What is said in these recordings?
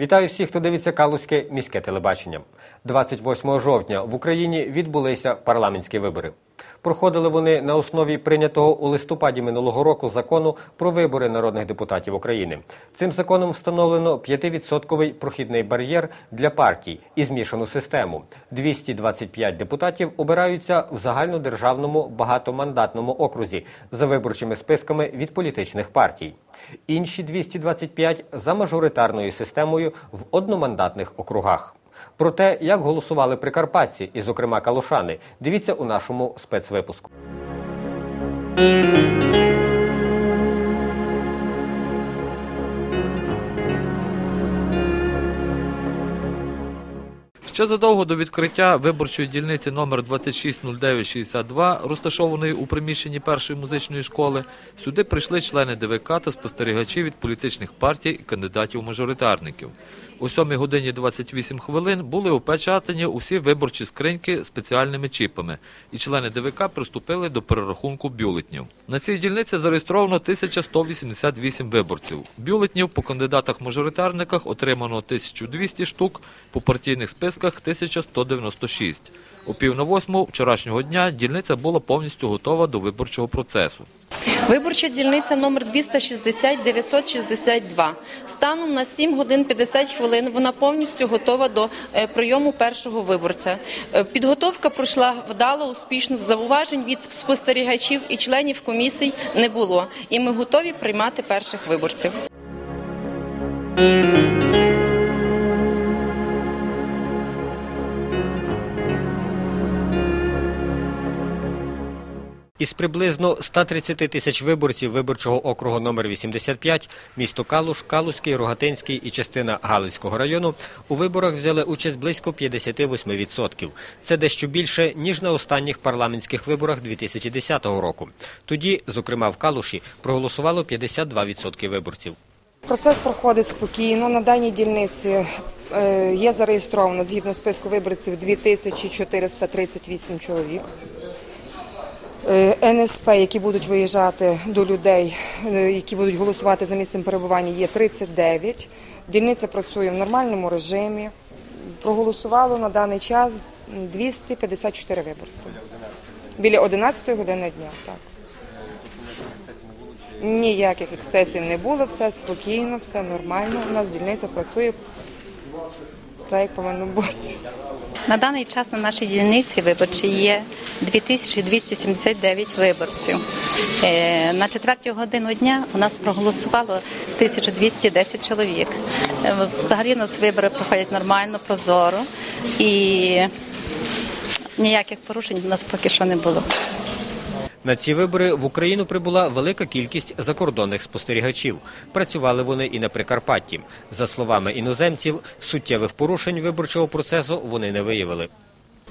Вітаю всіх, хто дивиться Калузьке міське телебачення. 28 жовтня в Україні відбулися парламентські вибори. Проходили вони на основі прийнятого у листопаді минулого року закону про вибори народних депутатів України. Цим законом встановлено 5% прохідний бар'єр для партій і змішану систему. 225 депутатів обираються в загальнодержавному багатомандатному окрузі за виборчими списками від політичних партій. Інші 225 за мажоритарною системою в одномандатних округах. Про те, як голосували прикарпатці, і, зокрема, калошани, дивіться у нашому спецвипуску. Ще задовго до відкриття виборчої дільниці номер 260962, розташованої у приміщенні першої музичної школи, сюди прийшли члени ДВК та спостерігачі від політичних партій і кандидатів-мажоритарників. О 7 годині 28 хвилин були опечатані усі виборчі скриньки спеціальними чіпами, і члени ДВК приступили до перерахунку бюлетнів. На цій дільниці зареєстровано 1188 виборців. Бюлетнів по кандидатах-мажоритарниках отримано 1200 штук, по партійних списках 1196. О пів на восьму вчорашнього дня дільниця була повністю готова до виборчого процесу. Виборча дільниця номер 260 962. Станом на 7 годин 50 хвилин вона повністю готова до е, прийому першого виборця. Е, Підготовка пройшла вдало, успішно. Зауважень від спостерігачів і членів комісій не було. І ми готові приймати перших виборців. Із приблизно 130 тисяч виборців виборчого округу номер 85 місто Калуш, Калузький, Рогатинський і частина Галицького району у виборах взяли участь близько 58%. Це дещо більше, ніж на останніх парламентських виборах 2010 року. Тоді, зокрема в Калуші, проголосувало 52% виборців. Процес проходить спокійно. На даній дільниці е, є зареєстровано згідно списку виборців 2438 чоловік. Е, НСП, які будуть виїжджати до людей, е, які будуть голосувати за місцем перебування, є 39. Дільниця працює в нормальному режимі. Проголосувало на даний час 254 виборці. Біля 11 години дня. Так. Ніяких ексцесів не було, все спокійно, все нормально. У нас дільниця працює так, як повинно бути. На даний час на нашій дільниці виборчі є 2279 виборців. Е, На четверту годину дня у нас проголосувало 1210 чоловік. Е, Взагалі у нас вибори проходять нормально, прозоро і ніяких порушень у нас поки що не було. На ці вибори в Україну прибула велика кількість закордонних спостерігачів. Працювали вони і на Прикарпатті. За словами іноземців, суттєвих порушень виборчого процесу вони не виявили.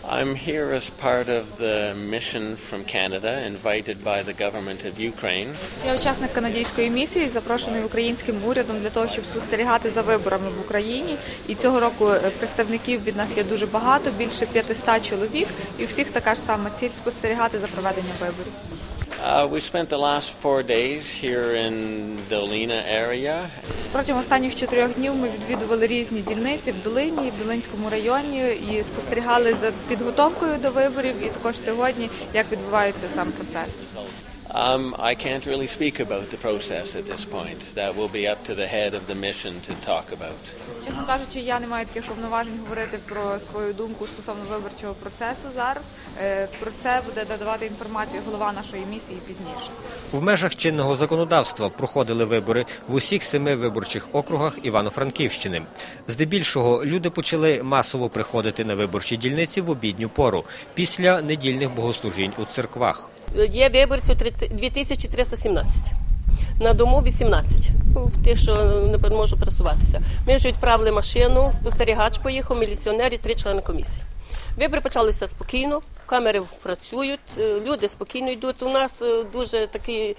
I'm here as part of the mission from Canada, invited by the government of Ukraine. Я учасник канадської місії, запрошений українським урядом для того, щоб спостерігати за виборами в Україні. І цього року е, представників від нас є дуже багато, більше 500 чоловік, і у всіх така ж сама ціль спостерігати за проведенням виборів. Uh, we spent the. Протягом останніх чотирьох днів ми відвідували різні дільниці в Долині, в Долинському районі і спостерігали за підготовкою до виборів. І також сьогодні як відбувається сам процес. Um, I can't really speak about the process at this point. That will be up to the head of the mission to talk about. Чесно кажучи, я не маю таких повноважень говорити про свою думку стосовно виборчого процесу зараз. Е, Про це буде надавати інформацію голова нашої місії пізніше. В межах чинного законодавства проходили вибори в усіх семи виборчих округах Івано-Франківщини. Здебільшого люди почали масово приходити на виборчі дільниці в обідню пору після недільних богослужінь у церквах. Є виборців 2317. На дому 18. Ну, Ті, що не можуть пересуватися. Ми вже відправили машину, спостерігач поїхав, міліціонер і три члени комісії. Вибори почалися спокійно, камери працюють, е, люди спокійно йдуть. У нас е, дуже такий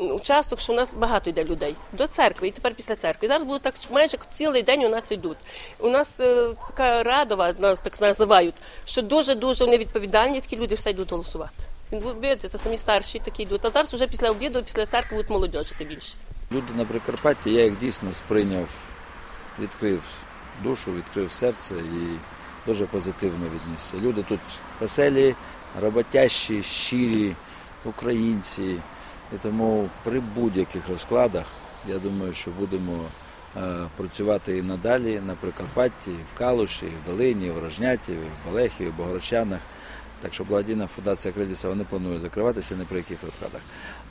участок, що у нас багато йде людей до церкви, і тепер після церкви. Зараз буде так майже цілий день у нас йдуть. У нас е, така радова, нас так називають, що дуже дуже невідповідальні такі люди все йдуть голосувати. Він видите, це самі старші такі йдуть. А зараз вже після обіду, після церкви будуть молодіжити більшість. Люди на Прикарпатті, я їх дійсно сприйняв, відкрив душу, відкрив серце і дуже позитивно віднісся. Люди тут веселі, роботящі, щирі, українці. І тому при будь-яких розкладах я думаю, що будемо е, працювати і надалі на Прикарпатті, в Калуші, і в Долині, в Рожняті, в Балехі, в Богородчанах. Так що благодійна фундація Кредісова не планує закриватися ні при яких розкладах.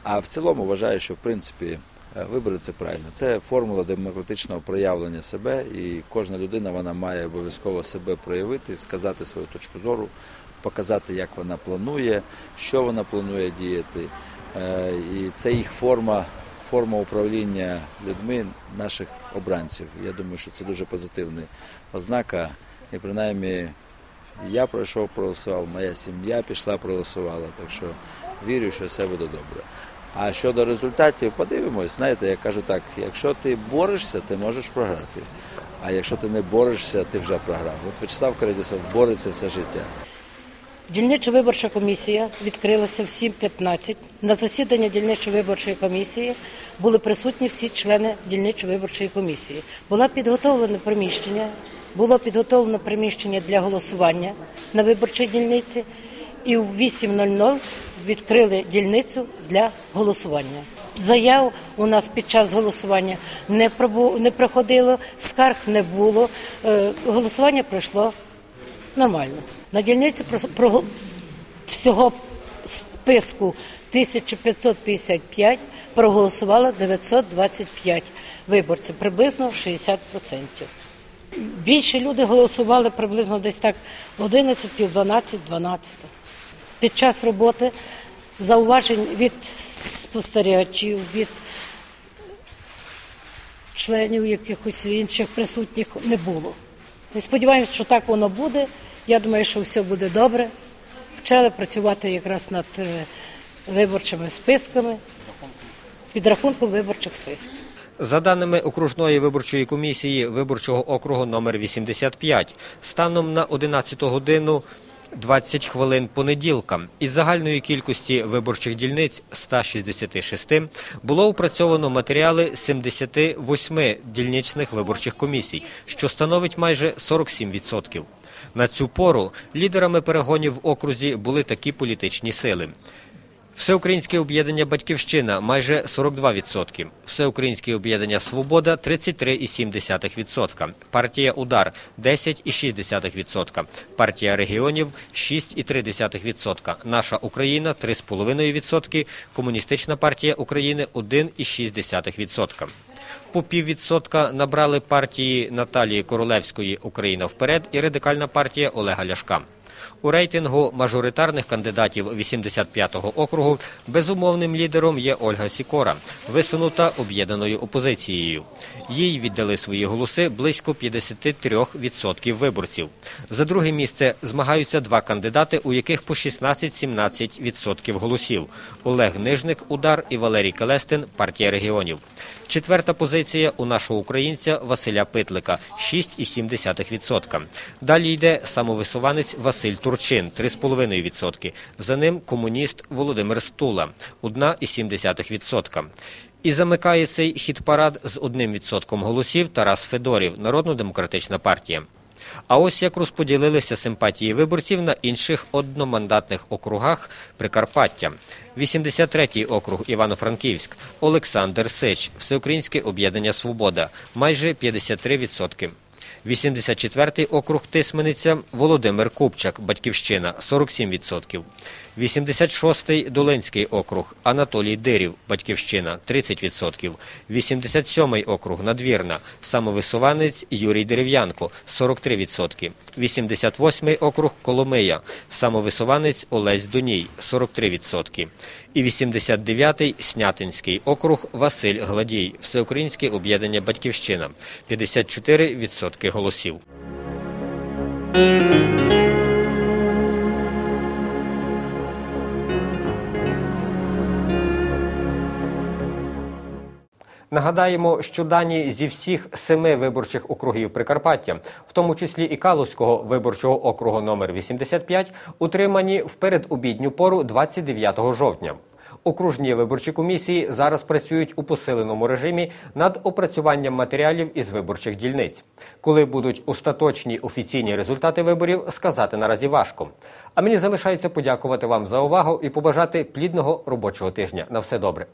А в цілому вважаю, що в принципі е, вибори це правильно. Це формула демократичного проявлення себе, і кожна людина вона має обов'язково себе проявити, сказати свою точку зору, показати, як вона планує, що вона планує діяти. Е, І це їх форма, форма управління людьми, наших обранців. Я думаю, що це дуже позитивна ознака. І принаймні я пройшов, проголосував, моя сім'я пішла, проголосувала. Так що вірю, що все буде добре. А щодо результатів, подивимось, знаєте, я кажу так, якщо ти борешся, ти можеш програти. А якщо ти не борешся, ти вже програв. От Вячеслав Карадісов бореться все життя. Дільнича виборча комісія відкрилася в 7.15. На засіданні дільничої виборчої комісії були присутні всі члени дільничої виборчої комісії. Було підготовлено приміщення, було підготовлено приміщення для голосування на виборчій дільниці, і в 8.00 відкрили дільницю для голосування. Заяв у нас під час голосування не пробу- не проходило, скарг не було. Е, Голосування пройшло нормально. На дільниці про, всього списку 1555 проголосувало 925 виборців, приблизно 60%. Більше люди голосували приблизно десь так 11, пів 12, 12. Під час роботи зауважень від спостерігачів, від членів якихось інших присутніх не було. Ми сподіваємося, що так воно буде. Я думаю, що все буде добре. Почали працювати якраз над е, виборчими списками, підрахунком виборчих списків. За даними окружної виборчої комісії виборчого округу номер 85, станом на 11 годину 20 хвилин понеділка із загальної кількості виборчих дільниць 166 було опрацьовано матеріали 78 дільничних виборчих комісій, що становить майже 47%. На цю пору лідерами перегонів в окрузі були такі політичні сили. Всеукраїнське об'єднання Батьківщина майже 42%, Всеукраїнське об'єднання Свобода 33,7%, партія Удар 10,6%, партія регіонів 6,3%, Наша Україна 3,5%, Комуністична партія України 1,6%. По піввідсотка набрали партії Наталії Королевської Україна вперед і радикальна партія Олега Ляшка. У рейтингу мажоритарних кандидатів 85-го округу безумовним лідером є Ольга Сікора, висунута об'єднаною опозицією. Їй віддали свої голоси близько 53% виборців. За друге місце змагаються два кандидати, у яких по 16-17% голосів: Олег Нижник, Удар і Валерій Келестин, партія регіонів. Четверта позиція у нашого українця Василя Питлика 6,7%. Далі йде самовисуванець Василь Турчин 3,5%. За ним комуніст Володимир Стула 1,7%. І замикає цей хіт-парад з одним відсотком голосів Тарас Федорів, Народно-демократична партія. А ось як розподілилися симпатії виборців на інших одномандатних округах Прикарпаття. 83-й округ Івано-Франківськ, Олександр Сич, Всеукраїнське об'єднання Свобода, майже 53%. 84-й округ Тисмениця Володимир Купчак, Батьківщина 47%. 86-й Долинський округ Анатолій Дирів, Батьківщина 30%. 87-й округ Надвірна, самовисуванець Юрій Дерев'янко 43%. 88-й округ Коломия, самовисуванець Олесь Доній 43%. І 89-й Снятинський округ Василь Гладій, Всеукраїнське об'єднання Батьківщина 54% голосів. Нагадаємо, що дані зі всіх семи виборчих округів Прикарпаття, в тому числі і Калузького виборчого округу номер 85, утримані в передобідню пору 29 жовтня. Окружні виборчі комісії зараз працюють у посиленому режимі над опрацюванням матеріалів із виборчих дільниць. Коли будуть остаточні офіційні результати виборів, сказати наразі важко. А мені залишається подякувати вам за увагу і побажати плідного робочого тижня. На все добре.